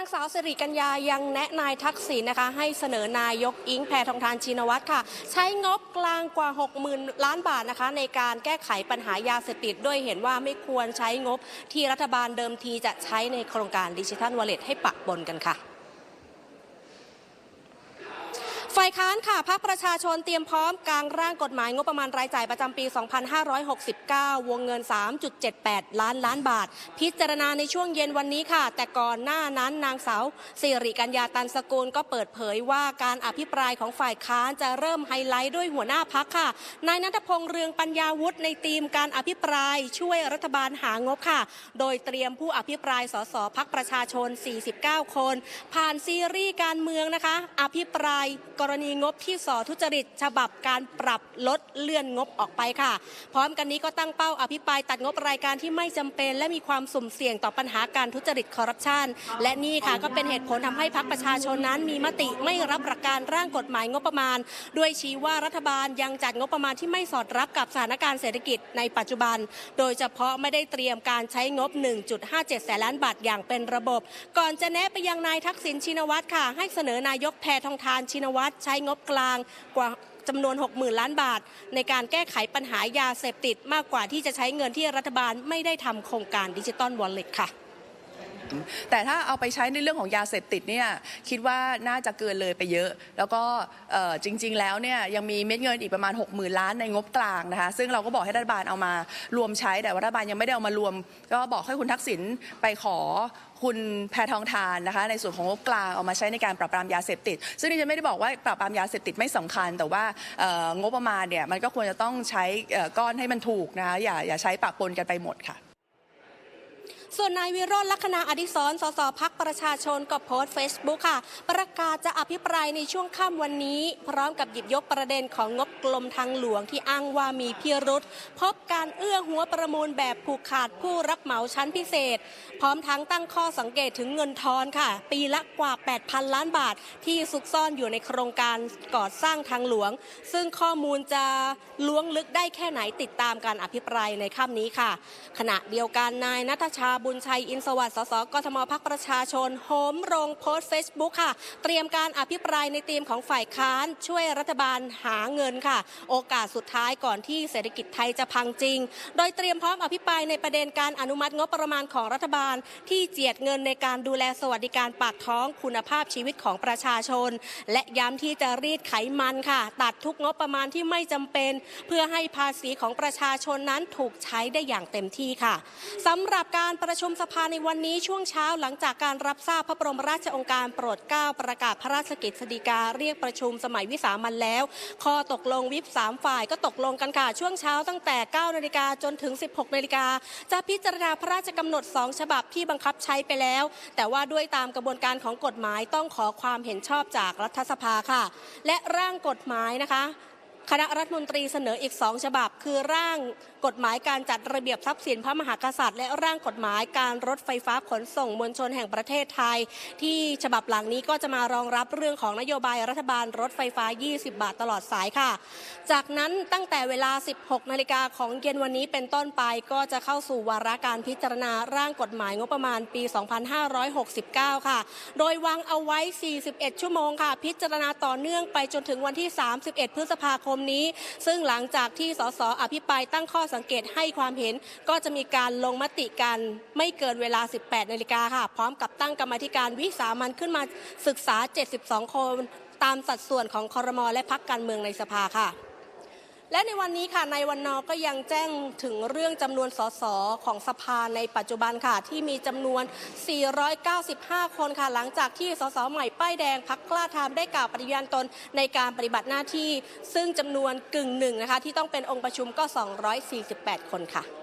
นางสาวสิริกัญญายังแนะนายทักษิณนะคะ ให้เสนอนายกอิงแพทองทานชินวัตรค่ะ ใช้งบกลางกว่า 60,000 ล้านบาทนะคะ ในการแก้ไขปัญหายาเสพติดด้วยเห็นว่าไม่ควรใช้งบที่รัฐบาลเดิมทีจะใช้ในโครงการดิจิทัลวอลเล็ตให้ปะบนกันค่ะ ฝ่ายค้านค่ะพรรคประชาชนเตรียมพร้อมกลางร่างกฎหมายงบประมาณรายจ่ายประจำปี 2569 วงเงิน 3.78 ล้านล้านบาท พิจารณาในช่วงเย็นวันนี้ค่ะ แต่ก่อนหน้านั้นนางสาวสิริกัญญาตันสกุลก็เปิดเผยว่าการอภิปรายของฝ่ายค้านจะเริ่มไฮไลท์ด้วยหัวหน้าพักค่ะนายนัทพงษ์เรืองปัญญาวุฒิในทีมการอภิปรายช่วยรัฐบาลหางบค่ะ โดยเตรียมผู้อภิปรายสสพักประชาชน 49 คน ผ่านซีรีส์การเมืองนะคะ อภิปรายกรณีงบที่สอทุจริต ฉบับการปรับลดเลื่อนงบออกไปค่ะ พร้อมกันนี้ก็ตั้งเป้าอภิปรายตัดงบรายการที่ไม่จำเป็น และมีความสุ่มเสี่ยงต่อปัญหาการทุจริตคอร์รัปชันและนี่ค่ะก็เป็นเหตุผลทำให้พักประชาชนนั้นมีมติไม่รับประการร่างกฎหมายงบประมาณ ด้วยชี้ว่ารัฐบาลยังจัดงบประมาณที่ไม่สอดรับกับสถานการณ์เศรษฐกิจในปัจจุบัน โดยเฉพาะไม่ได้เตรียมการใช้งบ 1.57 แสนล้านบาทอย่างเป็นระบบ ก่อนจะแนะไปยังนายทักษิณชินวัตรค่ะ ให้เสนอนายกแพทองทานชินวัตรช้งบกลางกว่าจำนวน 60,000 ล้านบาท ในการแก้ไขปัญหายาเสพติดมากกว่าที่จะใช้เงินที่รัฐบาลไม่ได้ทำโครงการดิจิตอลวอลเล็ตค่ะ แต่ถ้าเอาไปใช้ในเรื่องของยาเสพติดเนี่ยคิดว่าน่าจะเกินเลยไปเยอะ แล้วก็จริง ๆ แล้วเนี่ยยังมีเม็ดเงินอีกประมาณ 60,000 ล้านในงบกลางนะคะซึ่งเราก็บอกให้รัฐบาลเอามารวมใช้แต่ว่ารัฐบาลยังไม่ได้เอามารวม ก็บอกให้คุณทักษิณไปขอคุณแพทองทานนะคะในส่วนของงบกลางเอามาใช้ในการปราบปรามยาเสพติด ซึ่งดิฉันไม่ได้บอกว่าปราบปรามยาเสพติดไม่สำคัญ แต่ว่างบประมาณเนี่ยมันก็ควรจะต้องใช้ก้อนให้มันถูกนะคะอย่าอย่าใช้ปะปนกันไปหมดค่ะ ส่วนนายวิโรจน์ลักษณะอดิศรสสพักประชาชนก็โพสต์เฟซบุ๊กค่ะ ประกาศจะอภิปรายในช่วงค่ำวันนี้ พร้อมกับหยิบยกประเด็นของงบกลมทางหลวงที่อ้างว่ามีพิรุษพบการเอื้อหัวประมูลแบบผูกขาดผู้รับเหมาชั้นพิเศษ พร้อมทั้งตั้งข้อสังเกตถึงเงินทอนค่ะ ปีละกว่า 8,000 ล้านบาท ที่ซุกซ่อนอยู่ในโครงการก่อสร้างทางหลวง ซึ่งข้อมูลจะล้วงลึกได้แค่ไหนติดตามการอภิปรายในค่ำนี้ค่ะ ขณะเดียวกันนายนัทชาบุุญชัยอินสวัสดิ์สสกทมพักประชาชนโหมโรงโพสต์เฟซบุ๊กค่ะ เตรียมการอภิปรายในธีมของฝ่ายค้านช่วยรัฐบาลหาเงินค่ะ โอกาสสุดท้ายก่อนที่เศรษฐกิจไทยจะพังจริง โดยเตรียมพร้อมอภิปรายในประเด็นการอนุมัติงบประมาณของรัฐบาล ที่เจียดเงินในการดูแลสวัสดิการปากท้องคุณภาพชีวิตของประชาชน และย้ำที่จะรีดไขมันค่ะ ตัดทุกงบประมาณที่ไม่จำเป็น เพื่อให้ภาษีของประชาชนนั้นถูกใช้ได้อย่างเต็มที่ค่ะสำหรับการประชุมสภาในวันนี้ช่วงเช้าหลังจากการรับทราบพระบรมราชองการโปรดเกล้าประกาศพระราชกิจสฎีกาเรียกประชุมสมัยวิสามันแล้ว ข้อตกลงวิปสามฝ่ายก็ตกลงกันค่ะช่วงเช้าตั้งแต่9นาฬิกาจนถึง 16นาฬิกาจะพิจารณาพระราชกำหนด 2 ฉบับที่บังคับใช้ไปแล้ว แต่ว่าด้วยตามกระบวนการของกฎหมายต้องขอความเห็นชอบจากรัฐสภาค่ะ และร่างกฎหมายนะคะ คณะรัฐมนตรีเสนออีกสองฉบับ คือร่างกฎหมายการจัดระเบียบทรัพย์สินพระมหากษัตริย์ และร่างกฎหมายการรถไฟฟ้าขนส่งมวลชนแห่งประเทศไทย ที่ฉบับหลังนี้ก็จะมารองรับเรื่องของนโยบายรัฐบาลรถไฟฟ้า 20 บาทตลอดสายค่ะ จากนั้นตั้งแต่เวลา 16 นาฬิกาของเย็นวันนี้เป็นต้นไปก็จะเข้าสู่วาระการพิจารณาร่างกฎหมายงบประมาณปี 2569 ค่ะ โดยวางเอาไว้ 41 ชั่วโมงค่ะ พิจารณาต่อเนื่องไปจนถึงวันที่ 31 พฤษภาคมนี้ ซึ่งหลังจากที่สสอภิปรายตั้งข้อสังเกตให้ความเห็น ก็จะมีการลงมติกันไม่เกินเวลา 18 นาฬิกาค่ะ พร้อมกับตั้งกรรมธิการวิสามันขึ้นมาศึกษา 72 คน ตามสัดส่วนของคอรมอและพักการเมืองในสภาค่ะ และในวันนี้ค่ะนายวันนอก็ยังแจ้งถึงเรื่องจำนวนสสของสภาในปัจจุบันค่ะ ที่มีจำนวน 495 คนค่ะ หลังจากที่สสใหม่ป้ายแดงพักกล้าทำได้กล่าวปฏิญาณตนในการปฏิบัติหน้าที่ ซึ่งจำนวนกึ่งหนึ่งนะคะ ที่ต้องเป็นองค์ประชุมก็ 248 คนค่ะ